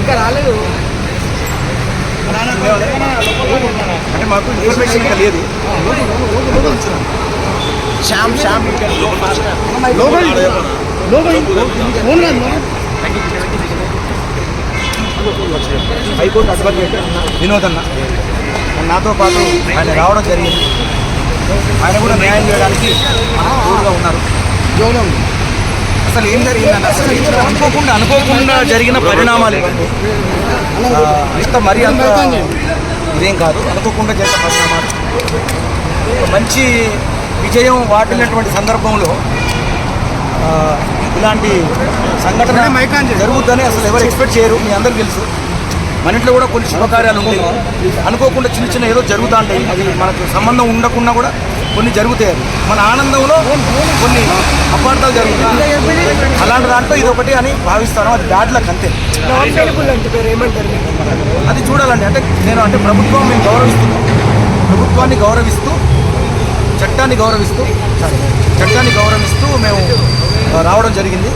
ఇంకా రాలేదు అంటే మాకు ఇన్ఫర్మేషన్ ఇంకా లేదు శ్యామ్ శ్యామ్ లోపలి లోపలి ఫోన్ కాదు హైకోర్టు అడ్వకేట్ వినోద్ అన్న నాతో పాటు ఆయన రావడం జరిగింది. ఆయన కూడా న్యాయం చేయడానికి మనకు తోడుగా ఉన్నారు. ఉంది అసలు ఏం జరిగిందంటే అసలు అనుకోకుండా అనుకోకుండా జరిగిన పరిణామాలు ఇంత మరీ అంత ఇదేం కాదు. అనుకోకుండా జరిగిన పరిణామాలు. మంచి విజయం వాటిల్లినటువంటి సందర్భంలో ఇలాంటి సంఘటన జరుగుతుందని అసలు ఎవరు ఎక్స్పెక్ట్ చేయరు మీ అందరికీ తెలుసు. మన ఇంట్లో కూడా కొన్ని శుభకార్యాలు ఉంటాయి. అనుకోకుండా చిన్న చిన్న ఏదో జరుగుతూ ఉంటాయి. అది మనకు సంబంధం ఉండకుండా కూడా కొన్ని జరుగుతాయి మన ఆనందంలో కొన్ని అపార్థాలు జరుగుతాయి. అలాంటి దాంట్లో ఇది ఒకటి అని భావిస్తాను. అది బ్యాడ్ లక్ అంతే. అది చూడాలండి. అంటే నేను అంటే ప్రభుత్వం మేము గౌరవిస్తున్నాం. ప్రభుత్వాన్ని గౌరవిస్తూ చట్టాన్ని గౌరవిస్తూ చట్టాన్ని గౌరవిస్తూ మేము రావడం జరిగింది.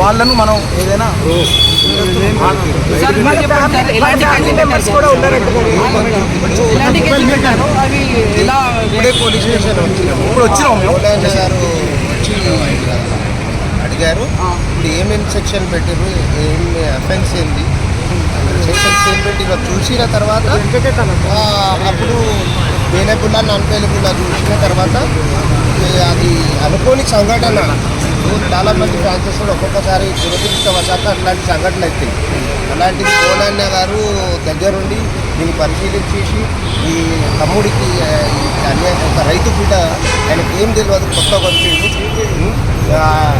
వాళ్ళను మనం ఏదైనా ఇప్పుడే పోలీస్ స్టేషన్ వచ్చినాము ఇప్పుడు అడిగారు ఇప్పుడు ఏమేమి సెక్షన్ పెట్టారు ఏం అఫెన్స్ ఏంది సెక్షన్స్ ఏం పెట్టిరో చూసిన తర్వాత అప్పుడు వేలబుల్లా నాన్ వేలబుల్లా చూసిన తర్వాత అది అనుకోని సంఘటన. చాలామంది చాలా మంది ఒక్కొక్కసారి దురదృష్టవశాత్తు అట్లాంటి సంఘటనలు అవుతాయి అలాంటి మౌలానా గారు దగ్గరుండి దీన్ని పరిశీలించేసి ఈ తమ్ముడికి ఆ, అన్యాయం ఒక రైతు బిడ్డ ఆయనకి ఏం తెలియదు కొత్త వచ్చింది.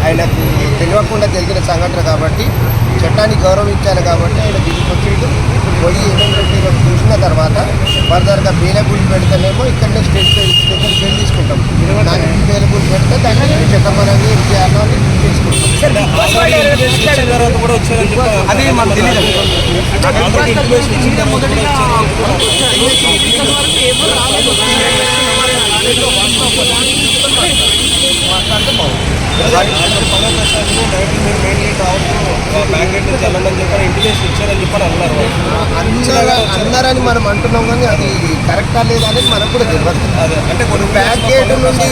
ఆయనకు తెలియకుండా జరిగిన సంఘటన కాబట్టి చట్టాన్ని గౌరవించాలి కాబట్టి ఆయన దీనికి వచ్చిండు. పోయి పెట్టిరో చూసిన తర్వాత ఫర్దర్గా బెయిలబుల్ పెడితేనేమో ఇక్కడనే స్టేట్ స్టేషన్ బెయిల్ తీసుకుంటాం. దానికి బెయిలబుల్ పెడితే దాన్ని చట్టపరంగా ఏం చేయాలో అని చేసుకుంటాం అన్నారని మనం అంటున్నాం కానీ అది కరెక్టా లేదా అనేది మనకు కూడా తెలియదు అంటే కొన్ని బ్యాక్ గేట్ నుండి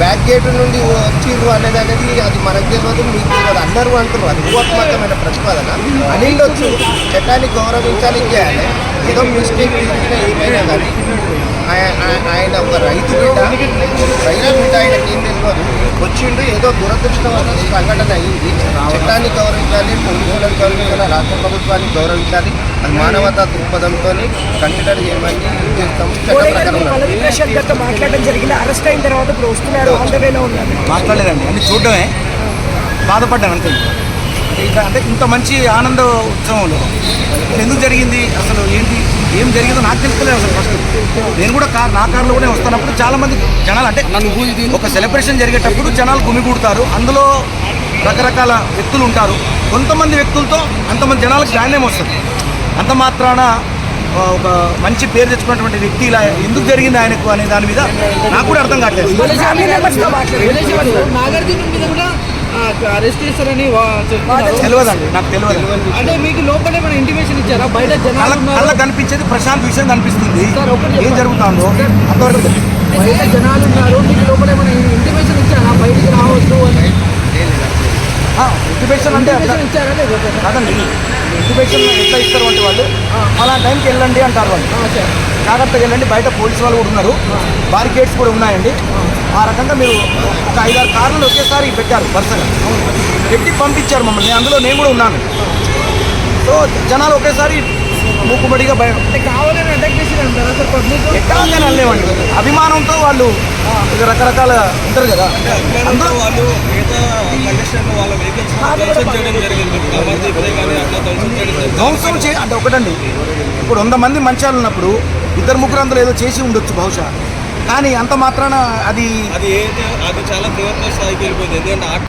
బ్యాక్ గేట్ నుండి వచ్చిండ్రు అనేది అనేది అది మనకు తెలియదు మీకు తెలియదు అన్నారు అంటున్నారు. అది ఊహాత్మకమైన ప్రతిపాదన. అనిండొచ్చు చట్టాన్ని గౌరవించాలి చేయాలి ఏదో మిస్టేక్ ఏమైనా కానీ ఆయ- ఆయ- ఆయన ఒక రైతు బిడ్డ రైతు బిడ్డ ఆయనకి వచ్చిండు ఏదో దురదృష్టమైన సంఘటన అయింది. చట్టాన్ని గౌరవించాలి పోలీసులను గౌరవించాలి రాష్ట్ర ప్రభుత్వాన్ని గౌరవించాలి. అది మానవతా దృక్పథంతో కన్సిడర్ చేయమని చట్ట మాట్లాడడం జరిగింది. అరెస్ట్ అయిన తర్వాత ఇప్పుడు వస్తున్నాడు మాట్లాడలేదండి. అన్ని చూడడమే. బాధపడ్డాను అంతే. అంటే ఇంకా అంటే ఇంత మంచి ఆనంద ఉత్సవంలో. ఎందుకు జరిగింది? అసలు ఏంటి? ఏం జరిగిందో నాకు తెలుసుకోలేదు అసలు ఫస్ట్ నేను కూడా కార్ నా కార్లో కూడా వస్తున్నప్పుడు చాలా మంది జనాలు అంటే ఒక సెలబ్రేషన్ జరిగేటప్పుడు జనాలు గుమిగూడతారు. అందులో రకరకాల వ్యక్తులు ఉంటారు. కొంతమంది వ్యక్తులతో అంతమంది జనాలకు న్యాయం వస్తుంది అంత మాత్రాన ఒక మంచి పేరు తెచ్చుకున్నటువంటి వ్యక్తి ఇలా ఎందుకు జరిగింది ఆయనకు అనే దాని మీద నాకు కూడా అర్థం కావట్లేదు. అరెస్ట్ చెప్తున్నారు. తెలియదండి. నాకు తెలియదు. అంటే మీకు లోపలే మన ఇంటిమేషన్ ఇచ్చారా? బయట జనాలు కనిపించేది ప్రశాంత్ విషయం కనిపిస్తుంది. ఏం. జరుగుతుందో? అంతవరకు. బయట జనాలు ఉన్నారు. మీకు లోపలే మన ఇంటిమేషన్ ఇచ్చారా? బయటికి రావద్దు అని. ఇంటిమేషన్ అంటే కాదండి. ఇంటిమేషన్ ఎట్లా ఇస్తారు అంటే వాళ్ళు అలా టైంకి వెళ్ళండి అంటారు వాళ్ళు. జాగ్రత్తగా వెళ్ళండి. బయట పోలీసు వాళ్ళు కూడా ఉన్నారు. బారికేడ్స్ కూడా ఉన్నాయండి. ఆ రకంగా మీరు ఒక ఐదారు కార్లు ఒకేసారి పెట్టారు వరుసగా. పెట్టి పంపించారు మమ్మల్ని. అందులో నేను కూడా ఉన్నాను. సో జనాలు ఒకేసారి మూకుబడిగా అంటే కావాలని అటాక్ చేసి అనలేమండి. అభిమానంతో వాళ్ళు రకరకాల ఉంటారు కదా. అందరూ వాళ్ళు మిగతా కండిషన్ వాళ్ళ వెహికల్స్ ధ్వంసం చేయడం జరిగింది. అమర్దీప్ కానీ అట్లా ధ్వంసం చేయడం జరిగింది. ధ్వంసం చే అంటే ఒకటండి. ఇప్పుడు వంద మంది మంచాలు ఉన్నప్పుడు ఇద్దరు ముగ్గురు అందులో ఏదో చేసి ఉండొచ్చు బహుశా. కానీ అంత మాత్రాన అది అది అది చాలా తీవ్రత స్థాయికి వెళ్ళిపోయింది. ఎందుకంటే